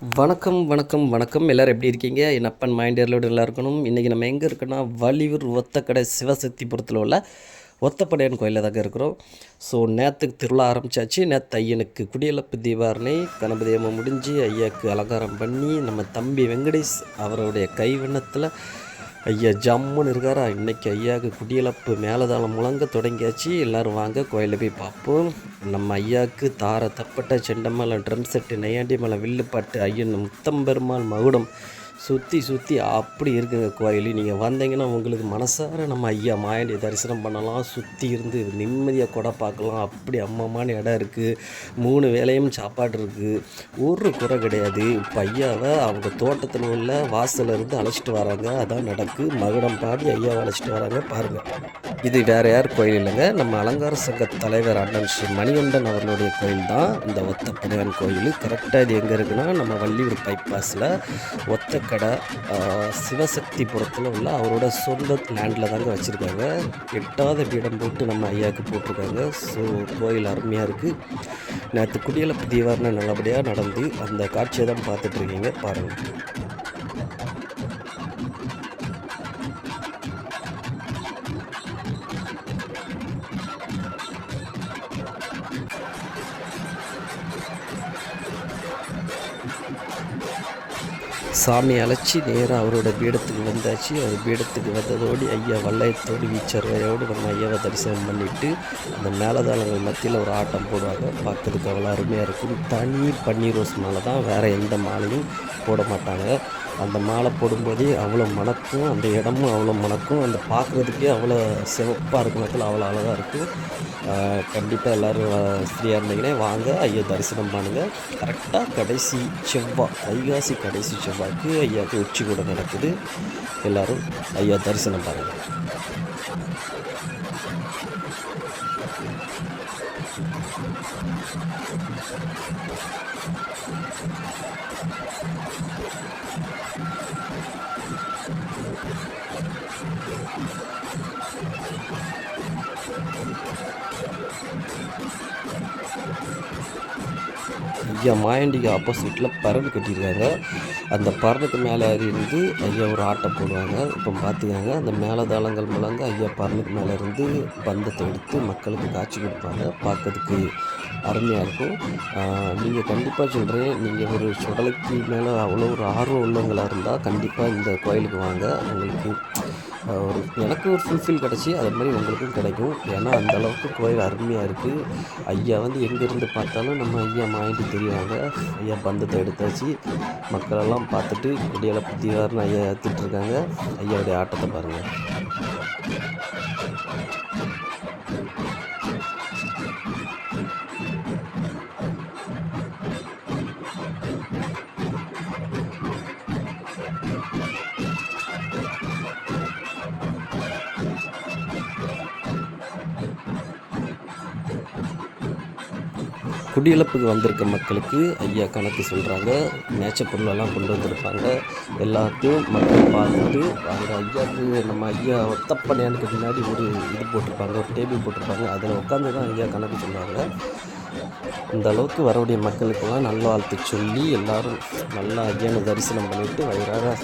வணக்கம் வணக்கம் வணக்கம். எல்லோரும் எப்படி இருக்கீங்க? என் அப்பன் மைண்டியர்லோடு நல்லா இருக்கணும். இன்றைக்கி நம்ம எங்கே இருக்கோன்னா வலியூர் ஒத்தக்கடை சிவசக்திபுரத்தில் உள்ள ஒத்தப்படையன் கோயிலில் தாங்க இருக்கிறோம். ஸோ நேற்றுக்கு திருவிழா ஆரம்பித்தாச்சு நேற்று ஐயனுக்கு குடியலப்பு தீபாரணை. கணபதி அம்மா முடிஞ்சு ஐயாவுக்கு அலங்காரம் பண்ணி நம்ம தம்பி வெங்கடேஷ் அவருடைய கைவண்ணத்தில் ஐயா ஜம்முன்னு இருக்காரா? இன்றைக்கி ஐயாவுக்கு குடியலப்பு மேலதாளம் முழங்க தொடங்கியாச்சு. எல்லோரும் வாங்க கோயிலில் போய் பார்ப்போம். நம்ம ஐயாவுக்கு தார தப்பட்ட செண்டமலை ட்ரம் செட்டு நையாண்டி மலை வில்லுப்பாட்டு ஐயன் முத்தம்பெருமாள் மகுடம் சுற்றி சுற்றி அப்படி இருக்குங்க கோயில். நீங்கள் வந்தீங்கன்னா உங்களுக்கு மனசார நம்ம ஐயா மாயாண்டியை தரிசனம் பண்ணலாம். சுற்றி இருந்து நிம்மதியாக கூட பார்க்கலாம். அப்படி அம்மமான இடம் இருக்குது மூணு வேலையும் சாப்பாடு இருக்குது ஒரு குறை கிடையாது. இப்போ ஐயாவை அவங்க தோட்டத்தில் உள்ள வாசலில் இருந்து அழைச்சிட்டு வராங்க. அதான் நடக்கு. மகுடம் பாடி ஐயாவை அழைச்சிட்டு வராங்க. பாருங்கள் இது வேறு யார் கோயில் இல்லைங்க? நம்ம அலங்கார சங்க தலைவர் அண்ணன் ஸ்ரீ மணிகண்டன் அவர்களுடைய கோயில் தான். இந்த ஒத்தப்படையான் கோயில். கரெக்டாக இது எங்கே இருக்குன்னா நம்ம வள்ளியூர் பைபாஸில் ஒத்த கடை சிவசக்திபுரத்தில் உள்ள அவரோட சொந்த லேண்டில் தாங்க வச்சுருக்காங்க. எட்டாவது பீடம் போட்டு நம்ம ஐயாவுக்கு போட்டிருக்காங்க. ஸோ கோயில் அருமையாக இருக்குது நேற்று குடியலப்பு தீவாரணை நல்லபடியாக நடந்து அந்த காட்சியை தான் பார்த்துட்ருக்கீங்க பாருங்கள் சாமி அழைச்சி நேராக அவரோட பீடத்துக்கு வந்தாச்சு. அவர் பீடத்துக்கு வந்ததோடு ஐயா வல்லயத்தோடு வீச்சர்வையோடு நம்ம ஐயாவை தரிசனம் பண்ணிவிட்டு அந்த மேலதாளங்கள் மத்தியில் ஒரு ஆட்டம் போடுவாங்க. பார்க்கறதுக்கு அவ்வளோ அருமையாக இருக்கும். தனி பன்னீர் ரோஸ் மாலை தான் வேறு எந்த மாலையும் போட மாட்டாங்க. அந்த மாலை போடும்போதே அவ்வளோ மணக்கும் அந்த இடமும் அவ்வளோ மணக்கும் அந்த பார்க்குறதுக்கே அவ்வளோ சிவப்பாக இருக்கும் இடத்துல அவ்வளோ அழகாக இருக்கும் கண்டிப்பாக எல்லோரும் ஃப்ரீயாக இருந்தீங்கன்னா வாங்க ஐயா தரிசனம் பண்ணுங்கள் கரெக்டாக கடைசி செவ்வாய் வைகாசி கடைசி செவ்வாய்க்கு ஐயாவுக்கு உச்சி கூட நடக்குது. எல்லோரும் ஐயா தரிசனம் பாருங்கள் ஐயா மாயண்டிக்கு ஆப்போசிட்டில் பறவை கட்டியிருக்காங்க. அந்த பறனுக்கு மேலே இருந்து ஐயா ஒரு ஆட்டம் போடுவாங்க. இப்போ பார்த்துக்காங்க அந்த மேலதாளங்கள் முழங்க ஐயா பறனுக்கு மேலே இருந்து பந்தத்தை எடுத்து மக்களுக்கு காட்சி கொடுப்பாங்க. பார்க்கறதுக்கு அருமையாக இருக்கும். நீங்கள் கண்டிப்பாக சொல்கிறேன் நீங்கள் ஒரு சுடலைக்கு மேலே அவ்வளோ ஒரு ஆர்வம் உள்ளவங்களாக இருந்தால் கண்டிப்பாக இந்த கோயிலுக்கு வாங்க. உங்களுக்கு ஒரு எனக்கு ஒரு ஃபுல்ஃபில் கிடச்சி அது மாதிரி உங்களுக்கும் கிடைக்கும். ஏன்னா அந்த அளவுக்கு கோயில் அருமையாக இருக்குது ஐயா வந்து எங்கேருந்து பார்த்தாலும் நம்ம ஐயா மாயிட்டு தெரியுவாங்க ஐயா பந்தத்தை எடுத்தாச்சு. மக்களெல்லாம் பார்த்துட்டு குடியால புத்திவார்னு ஐயா ஏற்றிட்டுருக்காங்க ஐயாவுடைய ஆட்டத்தை பாருங்கள் குடியிழப்புக்கு வந்திருக்க மக்களுக்கு ஐயா கணக்கு சொல்கிறாங்க மேய்ச்ச பொருளெல்லாம் கொண்டு வந்திருப்பாங்க. எல்லாத்தையும் மக்கள் பார்த்துட்டு அங்கே ஐயாவுக்கு நம்ம ஐயா ஒத்தப்படையானுக்கு முன்னாடி ஒரு இது போட்டிருப்பாங்க ஒரு டேபிள் போட்டிருப்பாங்க. அதில் உட்காந்து தான் ஐயா கணக்கு சொல்லுவாங்க. இந்த அளவுக்கு வரக்கூடிய மக்களுக்கெல்லாம் நல்ல வாழ்த்து சொல்லி எல்லாரும் நல்லா ஐயானை தரிசனம் பண்ணிட்டு வயிறாக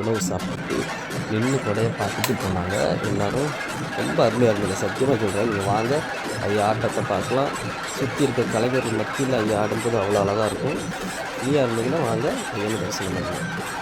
உணவு சாப்பிட்டு நின்று கொடையை பார்த்துட்டு போனாங்க. எல்லோரும் ரொம்ப அருமையாக இருந்தது. சத்தியமாக சொல்கிறேன் நீங்கள் வாங்க. ஐயா ஆட்டத்தை பார்க்கலாம். சுற்றி இருக்க கலைஞர்கள் மத்தியில் ஐயா ஆடும்போது அவ்வளோ அழகாக இருக்கும். ஃப்ரீயாக இருந்தீங்கன்னா வாங்க ஐயானை தரிசனம் பண்ணலாம்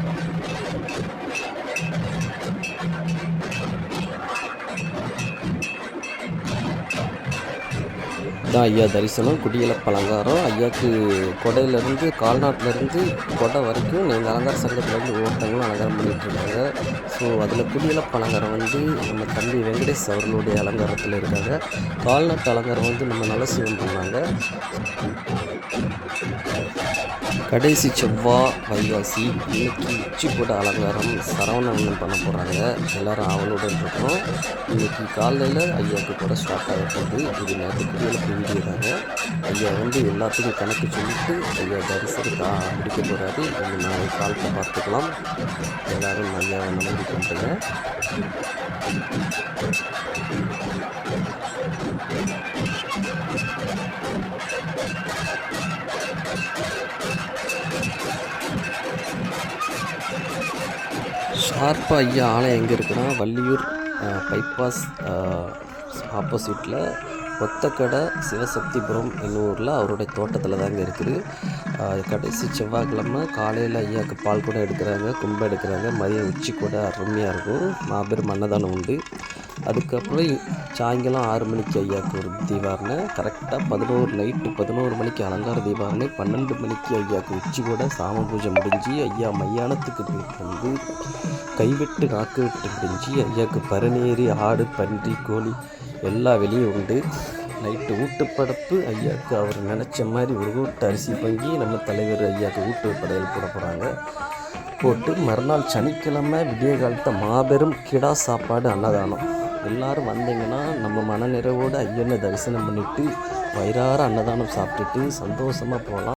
இதான் ஐயா தரிசனம் குடியில பலங்காரம். ஐயாவுக்கு கொடையிலேருந்து கால்நாட்டிலேருந்து கொடை வரைக்கும் எங்கள் அலங்கார சங்கத்துலேருந்து ஒவ்வொருத்தவங்களும் அலங்காரம் பண்ணிகிட்ருக்காங்க ஸோ அதில் குடியில பலங்காரம் வந்து நம்ம தம்பி வெங்கடேஷ் அவர்களுடைய அலங்காரத்தில் இருக்காங்க. கால்நாட்டு அலங்காரம் வந்து நம்ம நலசிவம் பண்ணாங்க. கடைசி செவ்வாய் வைகாசி. இன்னைக்கு உச்சி போட்ட அலங்காரம் சரவணன் பண்ண போகிறாங்க எல்லாரும் அவளுடன் இருக்கோம் இன்னைக்கு காலையில் ஐயாவுக்கு கூட ஸ்டார்ட் ஆக போகுது. இது நேரத்துக்கு குடியலுக்கு ஐயா வந்து எல்லாத்துக்கும் கணக்கு சொல்லிட்டு ஐயா தரிசனத்தை முடிக்க போகிறாரு இது நாளைக்கு காலத்தை பார்த்துக்கலாம். எல்லாரும் ஐயாவை நம்பிக்கை பண்ணுறேங்க ஷார்ப்பாக ஐயா ஆலயம் எங்கே இருக்குன்னா வள்ளியூர் பைபாஸ் ஆப்போசிட்டில் ஒத்தக்கடை சிவசக்திபுரம் என்னும் ஊரில் அவருடைய தோட்டத்தில் தாங்க இருக்குது. கடைசி செவ்வாய்க்கிழமை காலையில் ஐயாவுக்கு பால் கூட எடுக்கிறாங்க கும்பை எடுக்கிறாங்க. மதியம் உச்சி கூட அருமையாக இருக்கும். மாபெரும் அன்னதானம் உண்டு. அதுக்கப்புறம் சாயங்காலம் ஆறு மணிக்கு ஐயாவுக்கு ஒரு தீபாரணை. கரெக்டாக பதினோரு நைட்டு பதினோரு மணிக்கு அலங்கார தீபாரணை. பன்னெண்டு மணிக்கு ஐயாவுக்கு உச்சி கூட சாம பூஜை முடிஞ்சு ஐயா மையானத்துக்கு போயிட்டு வந்து கைவிட்டு நாக்கு விட்டு முடிஞ்சு ஐயாவுக்கு பரநேரி ஆடு பன்றி கோழி எல்லா வெளியும் உண்டு. நைட்டு ஊட்டுப்படப்பு ஐயாவுக்கு அவர் நினச்ச மாதிரி ஒரு ஊட்டு அரிசி பங்கி நம்ம தலைவர் ஐயாவுக்கு ஊட்டு படையல் போட போகிறாங்க போட்டு மறுநாள் சனிக்கிழமை விடிய காலத்தை மாபெரும் கிடா சாப்பாடு அன்னதானம். எல்லாரும் வந்தீங்கன்னா நம்ம மனநிறைவோடு ஐயனை தரிசனம் பண்ணிவிட்டு வயிறார அன்னதானம் சாப்பிட்டுட்டு சந்தோஷமாக போகலாம்.